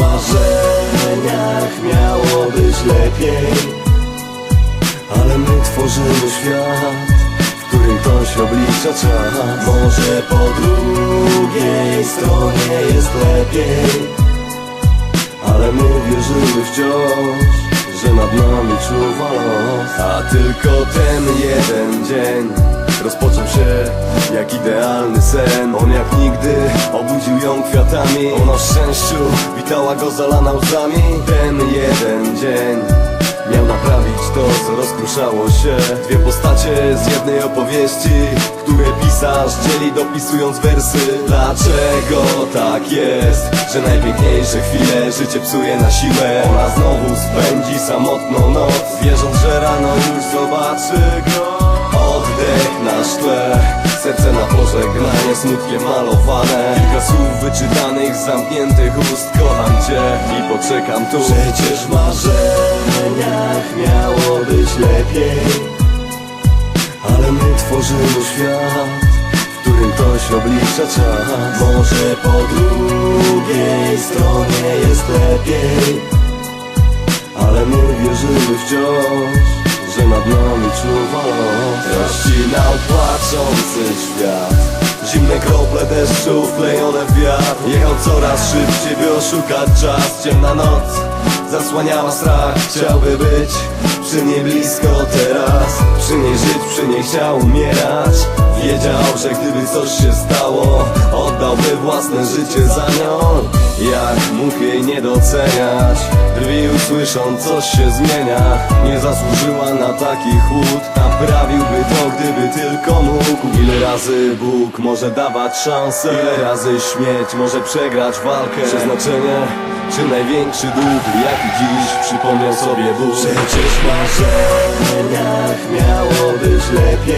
marzeniach miało być lepiej. Ale my tworzymy świat, w którym ktoś oblicza czas. Może po drugiej stronie jest lepiej. Ale my wierzymy wciąż, że nad nami czuwa los. A tylko ten jeden dzień Rozpoczął się jak idealny sen. On jak nigdy obudził ją kwiatami. Ona w szczęściu witała go zalana łzami. Ten jeden dzień Miał naprawić to, co rozkruszało się. Dwie postacie z jednej opowieści Które pisarz dzieli dopisując wersy. Dlaczego tak jest, że najpiękniejsze chwile Życie psuje na siłę? Ona znowu spędzi samotną noc Wierząc, że rano już zobaczy go Serce na pożegnanie smutkiem malowane. Kilka słów wyczytanych z zamkniętych ust Kocham cię i poczekam tu. Przecież w marzeniach miało być lepiej Ale my tworzymy świat w którym ktoś oblicza czas. Może po drugiej stronie jest lepiej Ale my wierzymy wciąż, że nad nami czuwa. Los Rozcinał płaczący świat. Zimne krople deszczu wklejone wiatr. Jechał coraz szybciej, by oszukać czas. Ciemna noc zasłaniała strach. Chciałby być przy niej blisko teraz. Przy niej żyć, przy niej chciał umierać Wiedział, że gdyby coś się stało Oddałby własne życie za nią. Jak mógł jej nie doceniać? Drwił słysząc coś się zmienia. Nie zasłużyła na taki chłód Naprawiłby to, gdyby tylko mógł. Ile razy Bóg może dawać szansę? Ile razy śmierć może przegrać walkę? Przeznaczenie czy największy dług, jaki dziś przypomniał sobie Bóg? Przecież marzeniach miało być lepiej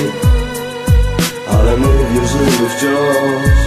Ale